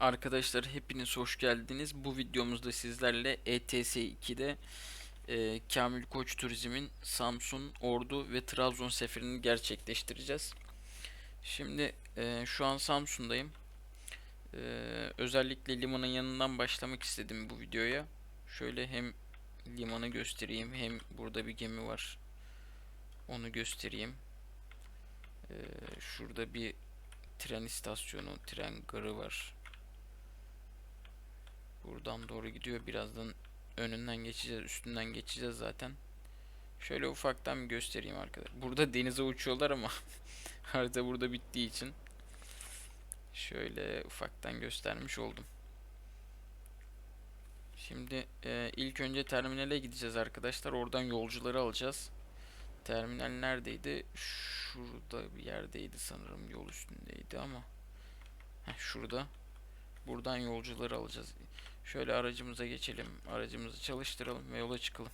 Arkadaşlar hepiniz hoş geldiniz. Bu videomuzda sizlerle E ETS 2'de e, Kamil Koç Turizm'in Samsun, Ordu ve Trabzon seferini gerçekleştireceğiz. Şimdi e, şu an Samsun'dayım. E, özellikle limanın yanından başlamak istedim bu videoya. Şöyle hem limanı göstereyim hem burada bir gemi var. Onu göstereyim. E, şurada bir tren istasyonu, tren garı var. Buradan doğru gidiyor. Birazdan önünden geçeceğiz, üstünden geçeceğiz zaten. Şöyle ufaktan göstereyim arkadaşlar. Burada denize uçuyorlar ama harita burada bittiği için şöyle ufaktan göstermiş oldum. Şimdi e, ilk önce terminale gideceğiz arkadaşlar. Oradan yolcuları alacağız. Terminal neredeydi? Şurada bir yerdeydi sanırım. Yol üstündeydi ama. Heh, şurada. Buradan yolcuları alacağız. Şöyle aracımıza geçelim. Aracımızı çalıştıralım ve yola çıkalım.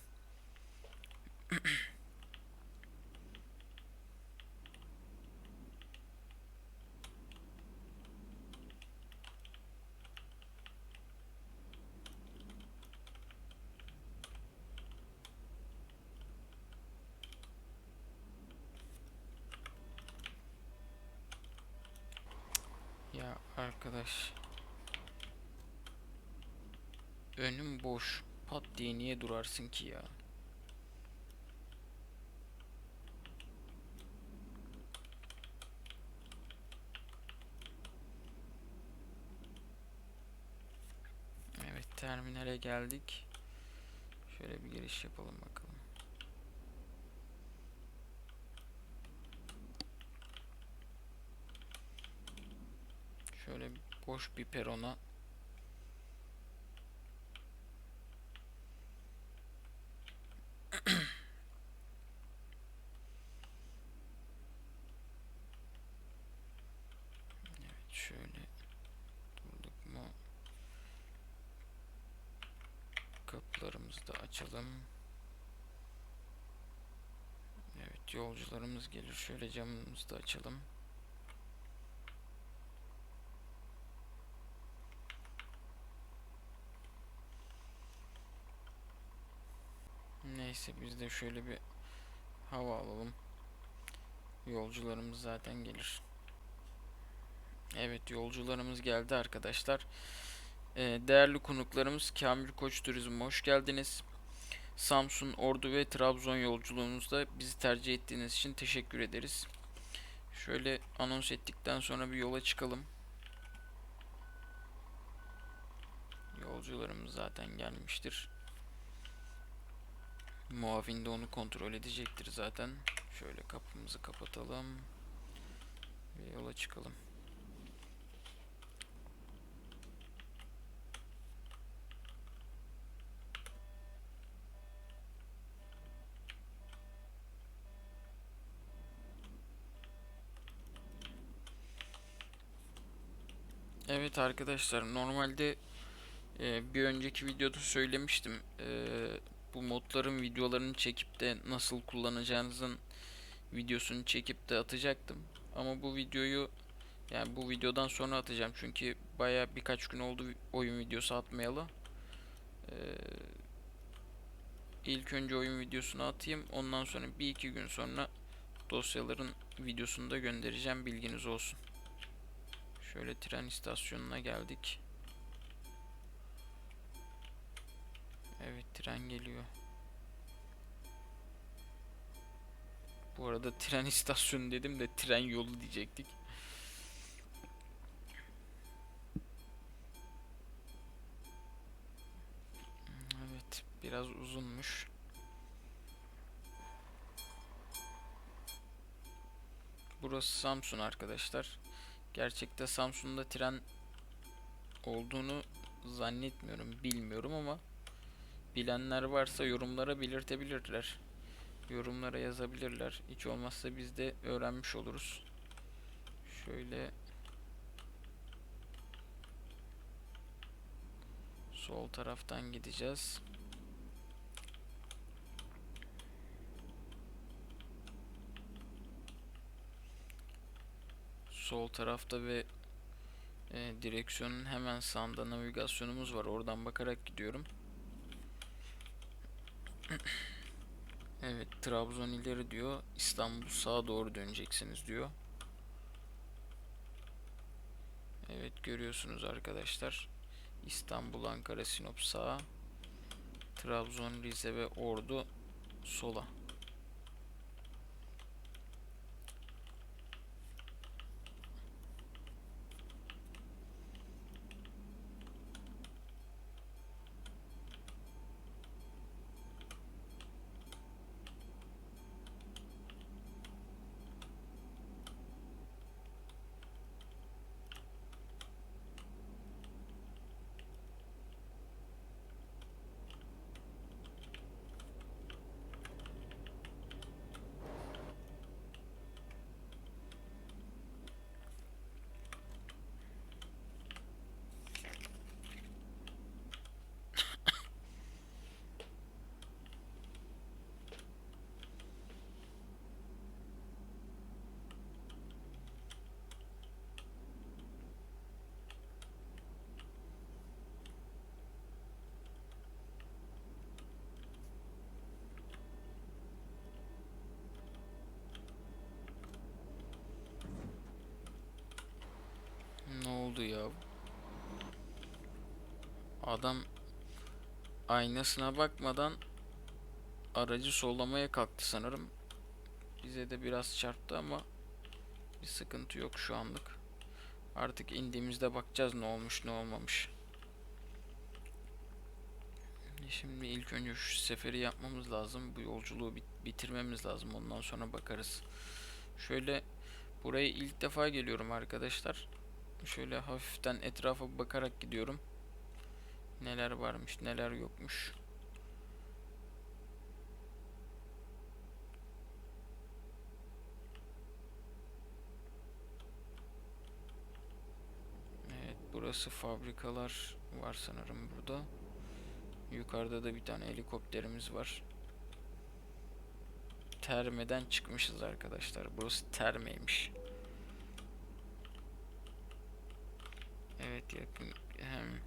Ya arkadaş. Önüm boş. Pat diye niye durarsın ki ya? Evet terminale geldik. Şöyle bir giriş yapalım bakalım. Şöyle boş bir perona Evet şöyle durduk mu? Kapılarımızı da açalım. Evet yolcularımız gelir. Şöyle camımızı da açalım. Neyse biz de şöyle bir hava alalım. Yolcularımız zaten gelir. Evet yolcularımız geldi arkadaşlar. Ee, değerli konuklarımız Kamil Koç Turizm hoş geldiniz. Samsun, Ordu ve Trabzon yolculuğunuzda bizi tercih ettiğiniz için teşekkür ederiz. Şöyle anons ettikten sonra bir yola çıkalım. Yolcularımız zaten gelmiştir. Muavin de onu kontrol edecektir zaten. Şöyle kapımızı kapatalım. Ve yola çıkalım. Evet arkadaşlar normalde e, bir önceki videoda söylemiştim. E, bu modların videolarını çekip de nasıl kullanacağınızın videosunu çekip de atacaktım. Ama bu videoyu yani bu videodan sonra atacağım çünkü baya birkaç gün oldu oyun videosu atmayalı. Ee, ilk önce oyun videosunu atayım. Ondan sonra bir iki gün sonra dosyaların videosunu da göndereceğim. Bilginiz olsun. Şöyle tren istasyonuna geldik. Evet tren geliyor. Bu arada tren istasyonu dedim de tren yolu diyecektik. Evet biraz uzunmuş. Burası Samsun arkadaşlar. Gerçekte Samsun'da tren olduğunu zannetmiyorum, bilmiyorum ama bilenler varsa yorumlara belirtebilirler. Yorumlara yazabilirler. Hiç olmazsa biz de öğrenmiş oluruz. Şöyle sol taraftan gideceğiz. Sol tarafta ve Ee, direksiyonun hemen sağında navigasyonumuz var. Oradan bakarak gidiyorum. Evet, Trabzon ileri diyor. İstanbul sağa doğru döneceksiniz diyor. Evet, görüyorsunuz arkadaşlar. İstanbul, Ankara, Sinop sağa. Trabzon, Rize ve Ordu sola. Ne oldu ya? Adam aynasına bakmadan aracı sollamaya kalktı sanırım. Bize de biraz çarptı ama bir sıkıntı yok şu anlık. Artık indiğimizde bakacağız ne olmuş ne olmamış. Şimdi ilk önce şu seferi yapmamız lazım. Bu yolculuğu bit- bitirmemiz lazım. Ondan sonra bakarız. Şöyle buraya ilk defa geliyorum arkadaşlar. Şöyle hafiften etrafa bakarak gidiyorum. Neler varmış, neler yokmuş. Evet, burası fabrikalar var sanırım burada. Yukarıda da bir tane helikopterimiz var. Termeden çıkmışız arkadaşlar. Burası Terme'ymiş. Evet yakın hem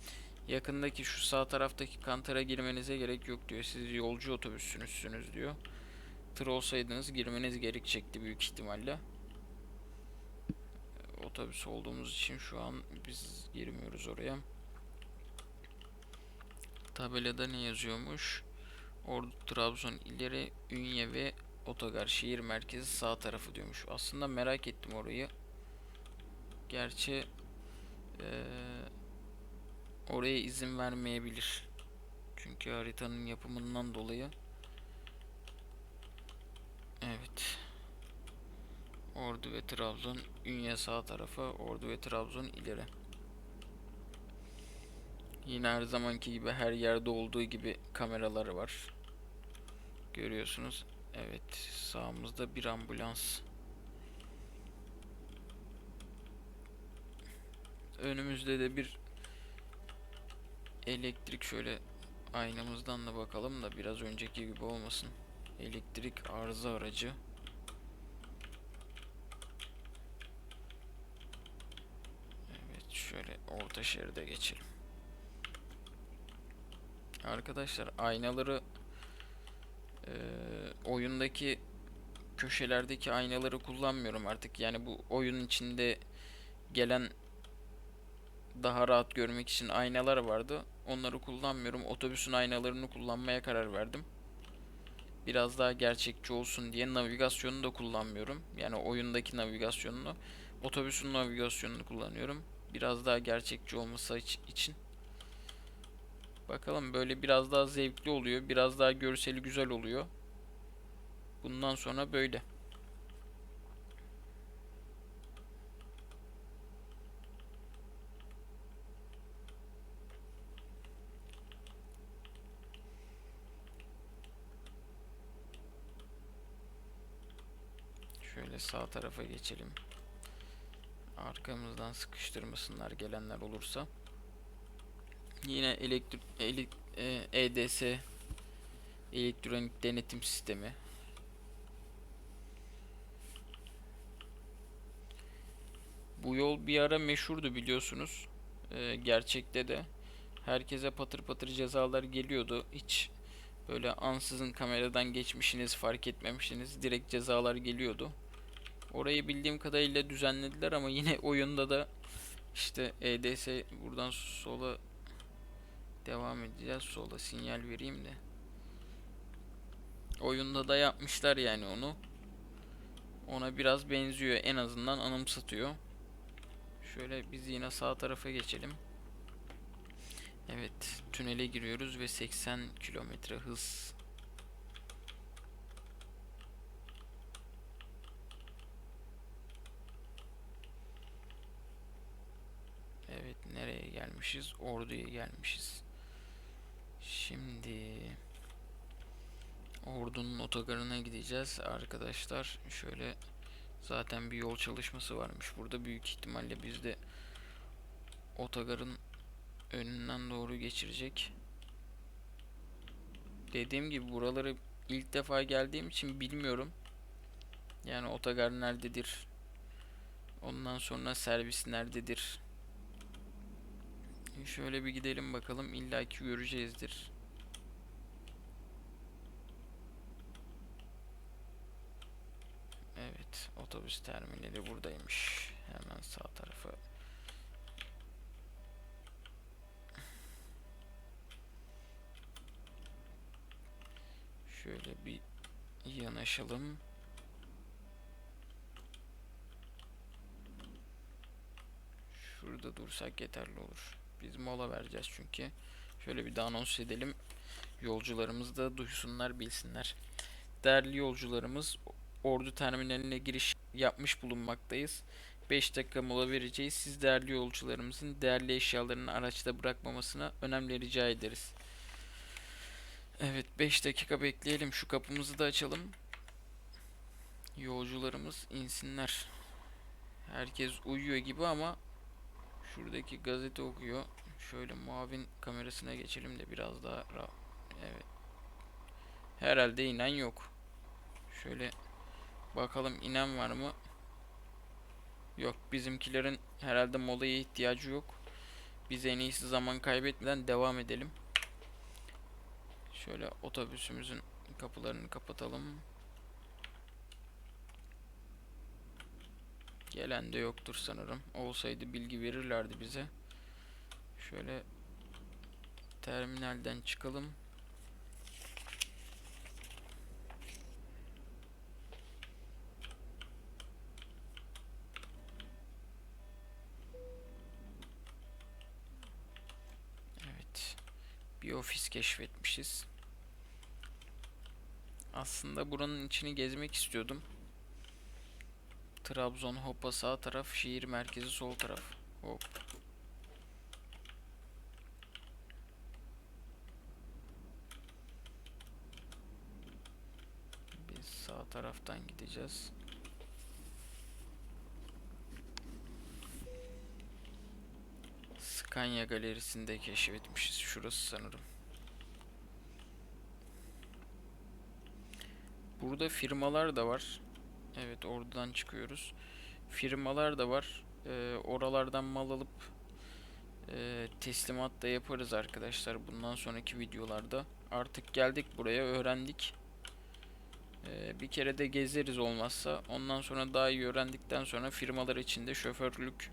yakındaki şu sağ taraftaki kantara girmenize gerek yok diyor. Siz yolcu otobüsünüzsünüz diyor. Tır olsaydınız girmeniz gerekecekti büyük ihtimalle. Otobüs olduğumuz için şu an biz girmiyoruz oraya. Tabelada ne yazıyormuş? Ordu Trabzon ileri Ünye ve Otogar şehir merkezi sağ tarafı diyormuş. Aslında merak ettim orayı. Gerçi eee, oraya izin vermeyebilir. Çünkü haritanın yapımından dolayı. Evet. Ordu ve Trabzon Ünye sağ tarafa, Ordu ve Trabzon ileri. Yine her zamanki gibi her yerde olduğu gibi kameraları var. Görüyorsunuz. Evet, sağımızda bir ambulans. Önümüzde de bir elektrik şöyle aynamızdan da bakalım da biraz önceki gibi olmasın. Elektrik arıza aracı. Evet, şöyle orta şeride geçelim. Arkadaşlar aynaları eee, oyundaki köşelerdeki aynaları kullanmıyorum artık. Yani bu oyun içinde gelen daha rahat görmek için aynalar vardı. Onları kullanmıyorum. Otobüsün aynalarını kullanmaya karar verdim. Biraz daha gerçekçi olsun diye navigasyonu da kullanmıyorum. Yani oyundaki navigasyonunu, otobüsün navigasyonunu kullanıyorum. Biraz daha gerçekçi olması iç- için. Bakalım böyle biraz daha zevkli oluyor. Biraz daha görseli güzel oluyor. Bundan sonra böyle. Şöyle sağ tarafa geçelim. Arkamızdan sıkıştırmasınlar gelenler olursa. Yine elektrik ele- e, EDS elektronik denetim sistemi. Bu yol bir ara meşhurdu biliyorsunuz. Ee, gerçekte de. Herkese patır patır cezalar geliyordu. Hiç böyle ansızın kameradan geçmişiniz fark etmemişsiniz. Direkt cezalar geliyordu. Orayı bildiğim kadarıyla düzenlediler ama yine oyunda da işte EDS buradan sola devam edeceğiz. Sola sinyal vereyim de. Oyunda da yapmışlar yani onu. Ona biraz benziyor. En azından anımsatıyor. Şöyle biz yine sağ tarafa geçelim. Evet, tünele giriyoruz ve 80 kilometre hız. Evet, nereye gelmişiz? Ordu'ya gelmişiz. Şimdi Ordu'nun otogarına gideceğiz arkadaşlar. Şöyle zaten bir yol çalışması varmış burada. Büyük ihtimalle biz de otogarın önünden doğru geçirecek. Dediğim gibi buraları ilk defa geldiğim için bilmiyorum. Yani otogar nerededir? Ondan sonra servis nerededir? Şöyle bir gidelim bakalım. İlla ki göreceğizdir. Evet, otobüs terminali buradaymış. Hemen sağ tarafa Şöyle bir yanaşalım. Şurada dursak yeterli olur. Biz mola vereceğiz çünkü. Şöyle bir de anons edelim. Yolcularımız da duysunlar, bilsinler. Değerli yolcularımız, Ordu terminaline giriş yapmış bulunmaktayız. 5 dakika mola vereceğiz. Siz değerli yolcularımızın değerli eşyalarını araçta bırakmamasına önemli rica ederiz. Evet 5 dakika bekleyelim. Şu kapımızı da açalım. Yolcularımız insinler. Herkes uyuyor gibi ama şuradaki gazete okuyor. Şöyle muavin kamerasına geçelim de biraz daha. Evet. Herhalde inen yok. Şöyle bakalım inen var mı? Yok bizimkilerin herhalde molaya ihtiyacı yok. Biz en iyisi zaman kaybetmeden devam edelim. Şöyle otobüsümüzün kapılarını kapatalım. Gelen de yoktur sanırım. Olsaydı bilgi verirlerdi bize. Şöyle terminalden çıkalım. Evet. Bir ofis keşfetmişiz. Aslında buranın içini gezmek istiyordum. Trabzon Hopa sağ taraf, şehir merkezi sol taraf. Hop. Biz sağ taraftan gideceğiz. Scania galerisinde keşfetmişiz. Şurası sanırım. Burada firmalar da var. Evet oradan çıkıyoruz. Firmalar da var. Ee, oralardan mal alıp e, teslimat da yaparız arkadaşlar bundan sonraki videolarda. Artık geldik buraya öğrendik. Ee, bir kere de gezeriz olmazsa. Ondan sonra daha iyi öğrendikten sonra firmalar içinde şoförlük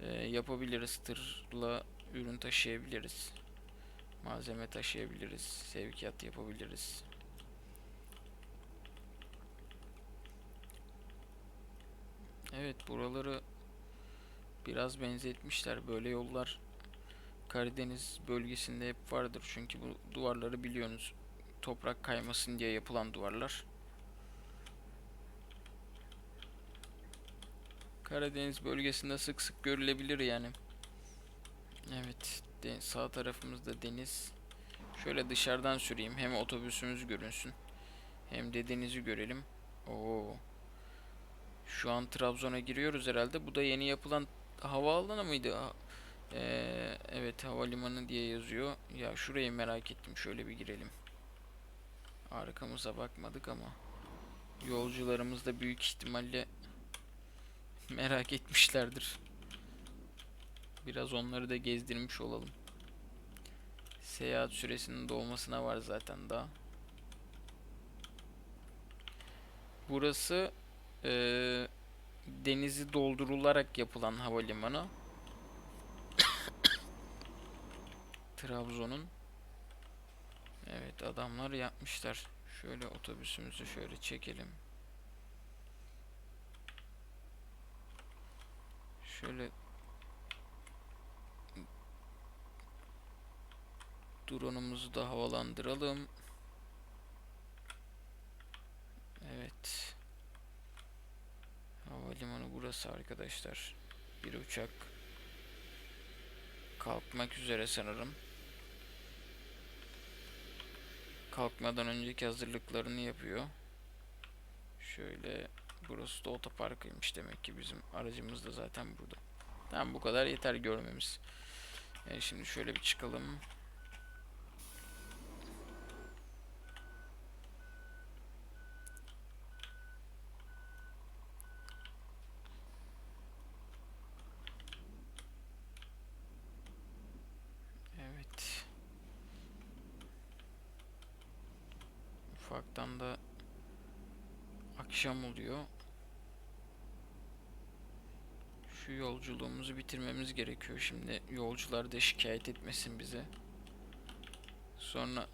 e, yapabiliriz. Tırla ürün taşıyabiliriz. Malzeme taşıyabiliriz. Sevkiyat yapabiliriz. Evet buraları biraz benzetmişler. Böyle yollar Karadeniz bölgesinde hep vardır. Çünkü bu duvarları biliyorsunuz. Toprak kaymasın diye yapılan duvarlar. Karadeniz bölgesinde sık sık görülebilir yani. Evet, sağ tarafımızda deniz. Şöyle dışarıdan süreyim. Hem otobüsümüz görünsün. Hem de denizi görelim. Oo. Şu an Trabzon'a giriyoruz herhalde. Bu da yeni yapılan havaalanı mıydı? Ee, evet havalimanı diye yazıyor. Ya şurayı merak ettim. Şöyle bir girelim. Arkamıza bakmadık ama yolcularımız da büyük ihtimalle merak etmişlerdir. Biraz onları da gezdirmiş olalım. Seyahat süresinin dolmasına var zaten daha. Burası eee, denizi doldurularak yapılan havalimanı. Trabzon'un. Evet adamlar yapmışlar. Şöyle otobüsümüzü şöyle çekelim. Şöyle drone'umuzu da havalandıralım. Evet. Havalimanı burası arkadaşlar. Bir uçak kalkmak üzere sanırım. Kalkmadan önceki hazırlıklarını yapıyor. Şöyle burası da otoparkıymış demek ki bizim aracımız da zaten burada. Tamam bu kadar yeter görmemiz. E, şimdi şöyle bir çıkalım. Evet. Ufaktan da akşam oluyor. Şu yolculuğumuzu bitirmemiz gerekiyor şimdi. Yolcular da şikayet etmesin bize. Sonra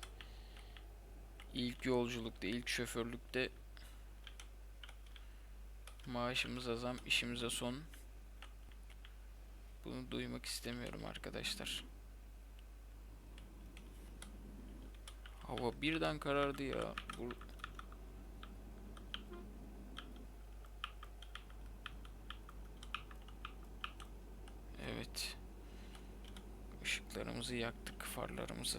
ilk yolculukta, ilk şoförlükte maaşımıza zam, işimize son. Bunu duymak istemiyorum arkadaşlar. Hava birden karardı ya. Bu Evet. Işıklarımızı yaktık, farlarımızı.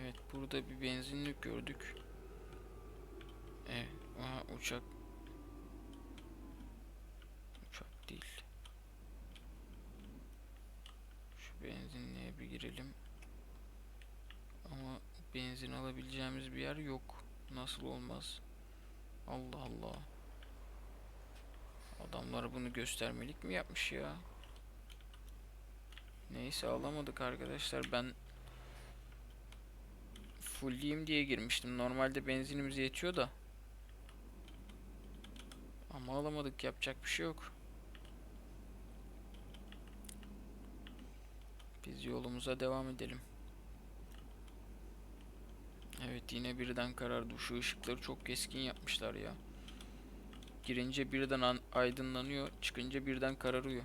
Evet, burada bir benzinlik gördük. Evet, aha, uçak. Uçak değil. Şu benzinliğe bir girelim. Ama benzin alabileceğimiz bir yer yok. Nasıl olmaz? Allah Allah. Adamlar bunu göstermelik mi yapmış ya? Neyse alamadık arkadaşlar. Ben fullleyeyim diye girmiştim. Normalde benzinimiz yetiyor da. Ama alamadık. Yapacak bir şey yok. Biz yolumuza devam edelim. Evet yine birden karardı. Şu ışıkları çok keskin yapmışlar ya. Girince birden an- aydınlanıyor. Çıkınca birden kararıyor.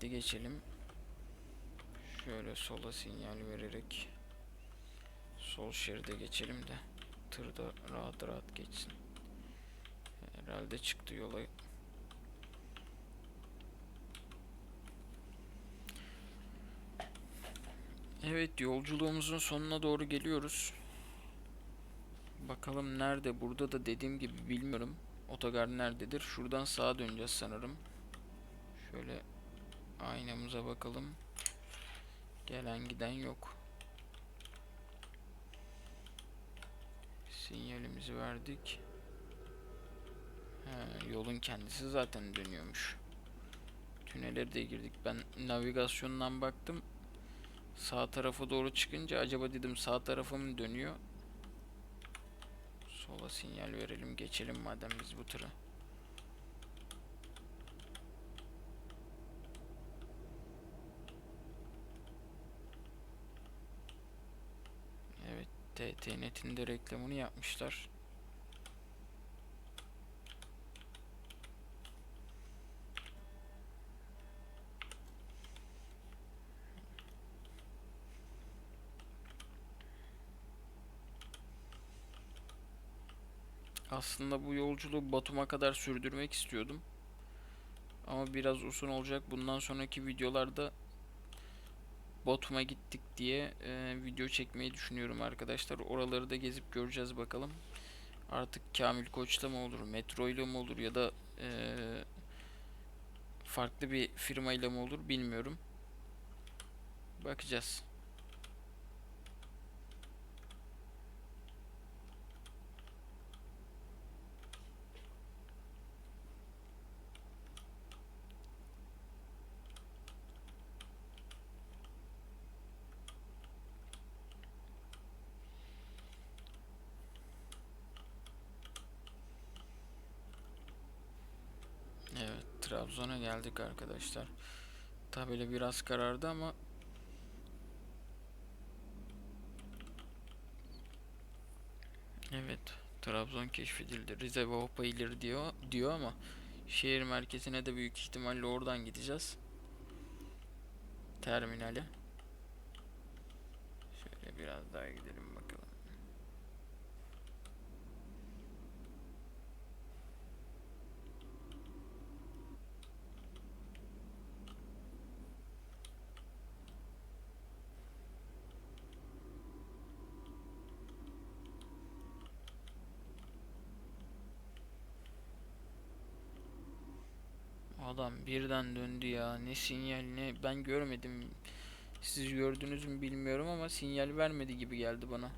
Dikkatli geçelim. Şöyle sola sinyal vererek sol şeride geçelim de tır da rahat rahat geçsin. Herhalde çıktı yola. Evet yolculuğumuzun sonuna doğru geliyoruz. Bakalım nerede? Burada da dediğim gibi bilmiyorum. Otogar nerededir? Şuradan sağa döneceğiz sanırım. Şöyle aynamıza bakalım. Gelen giden yok. Sinyalimizi verdik. He, yolun kendisi zaten dönüyormuş. Tünele de girdik. Ben navigasyondan baktım. Sağ tarafa doğru çıkınca acaba dedim sağ tarafa mı dönüyor? Sola sinyal verelim geçelim madem biz bu tıra. TTNet'in de reklamını yapmışlar. Aslında bu yolculuğu Batum'a kadar sürdürmek istiyordum. Ama biraz uzun olacak. Bundan sonraki videolarda Batum'a gittik diye e, video çekmeyi düşünüyorum arkadaşlar. Oraları da gezip göreceğiz bakalım. Artık Kamil Koç'ta mı olur, Metro ile mi olur ya da e, farklı bir firmayla mı olur bilmiyorum. Bakacağız. Evet, Trabzon'a geldik arkadaşlar. Tabela biraz karardı ama Evet, Trabzon keşfedildi. Rize ve Hopa ileri diyor diyor ama şehir merkezine de büyük ihtimalle oradan gideceğiz. Terminale. Şöyle biraz daha gidelim bakalım. Adam birden döndü ya. Ne sinyal ne ben görmedim. Siz gördünüz mü bilmiyorum ama sinyal vermedi gibi geldi bana.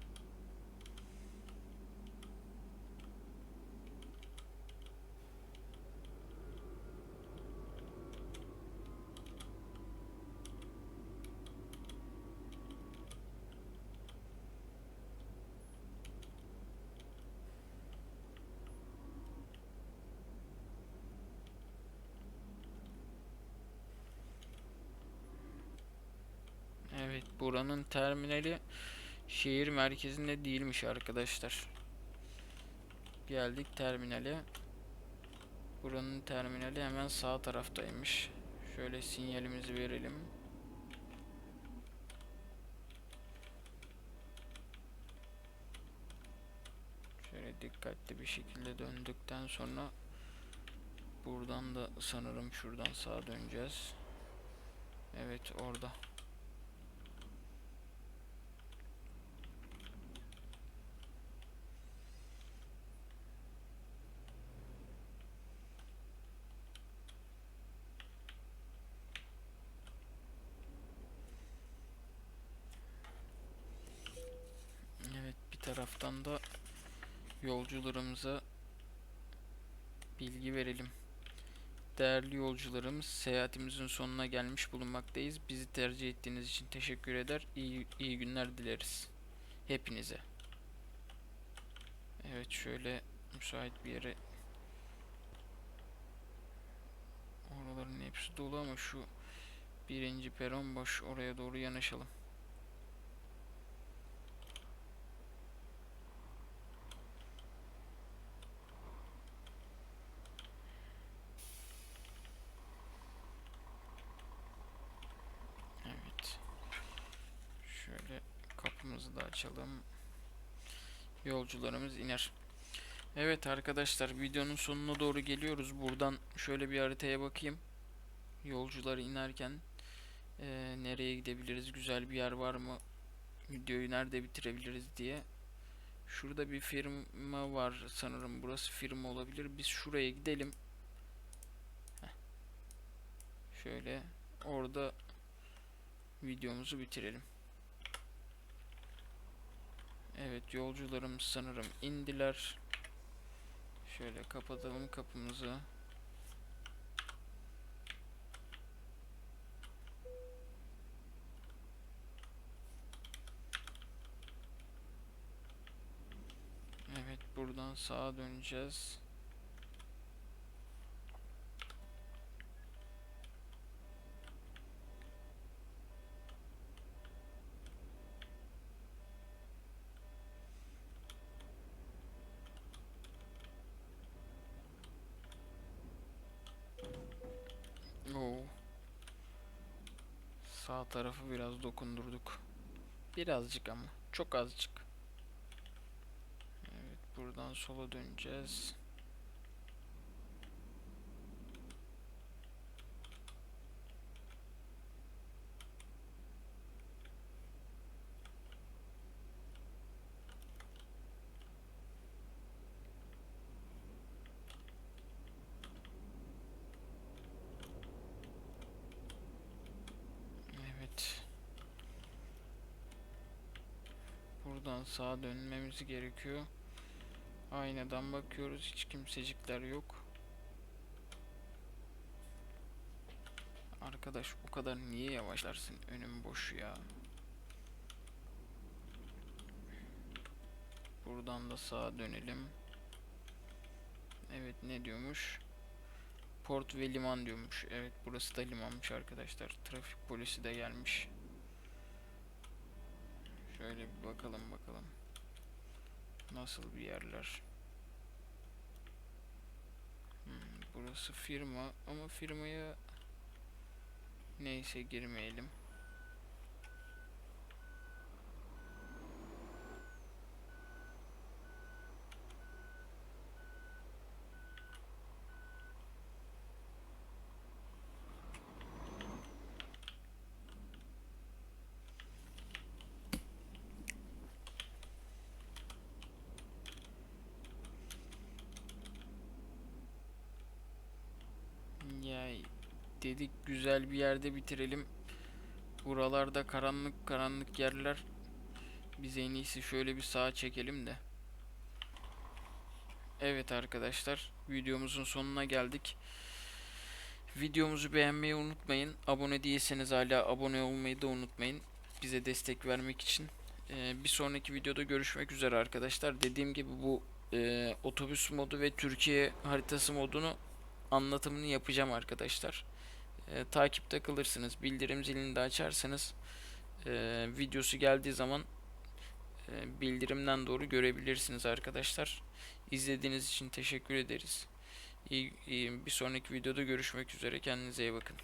Evet, buranın terminali şehir merkezinde değilmiş arkadaşlar. Geldik terminale. Buranın terminali hemen sağ taraftaymış. Şöyle sinyalimizi verelim. Şöyle dikkatli bir şekilde döndükten sonra buradan da sanırım şuradan sağa döneceğiz. Evet orada. Evet bir taraftan da yolcularımıza bilgi verelim. Değerli yolcularımız seyahatimizin sonuna gelmiş bulunmaktayız. Bizi tercih ettiğiniz için teşekkür eder. İyi, iyi günler dileriz. Hepinize. Evet şöyle müsait bir yere Oraların hepsi dolu ama şu birinci peron boş oraya doğru yanaşalım. Evet. Şöyle kapımızı da açalım. Yolcularımız iner. Evet arkadaşlar videonun sonuna doğru geliyoruz. Buradan şöyle bir haritaya bakayım. Yolcular inerken eee, nereye gidebiliriz? Güzel bir yer var mı? Videoyu nerede bitirebiliriz diye. Şurada bir firma var sanırım. Burası firma olabilir. Biz şuraya gidelim. Heh. Şöyle orada videomuzu bitirelim. Evet yolcularımız sanırım indiler. Şöyle kapatalım kapımızı. Evet buradan sağa döneceğiz. Oo. Sağ tarafı biraz dokundurduk. Birazcık ama. Çok azıcık. Evet buradan sola döneceğiz. Evet. Buradan sağa dönmemiz gerekiyor. Aynadan bakıyoruz. Hiç kimsecikler yok. Arkadaş o kadar niye yavaşlarsın? Önüm boş ya. Buradan da sağa dönelim. Evet ne diyormuş? Port ve liman diyormuş. Evet burası da limanmış arkadaşlar. Trafik polisi de gelmiş. Şöyle bir bakalım bakalım. Nasıl bir yerler? Hmm, burası firma ama firmaya neyse girmeyelim. Ya dedik güzel bir yerde bitirelim. Buralarda karanlık karanlık yerler. Biz en iyisi şöyle bir sağa çekelim de. Evet arkadaşlar, videomuzun sonuna geldik. Videomuzu beğenmeyi unutmayın. Abone değilseniz hala abone olmayı da unutmayın. Bize destek vermek için. Ee, bir sonraki videoda görüşmek üzere arkadaşlar. Dediğim gibi bu e, otobüs modu ve Türkiye haritası modunu anlatımını yapacağım arkadaşlar. Ee, takipte kalırsınız. Bildirim zilini de açarsanız e, videosu geldiği zaman e, bildirimden doğru görebilirsiniz arkadaşlar. İzlediğiniz için teşekkür ederiz. İyi, iyi, bir sonraki videoda görüşmek üzere. Kendinize iyi bakın.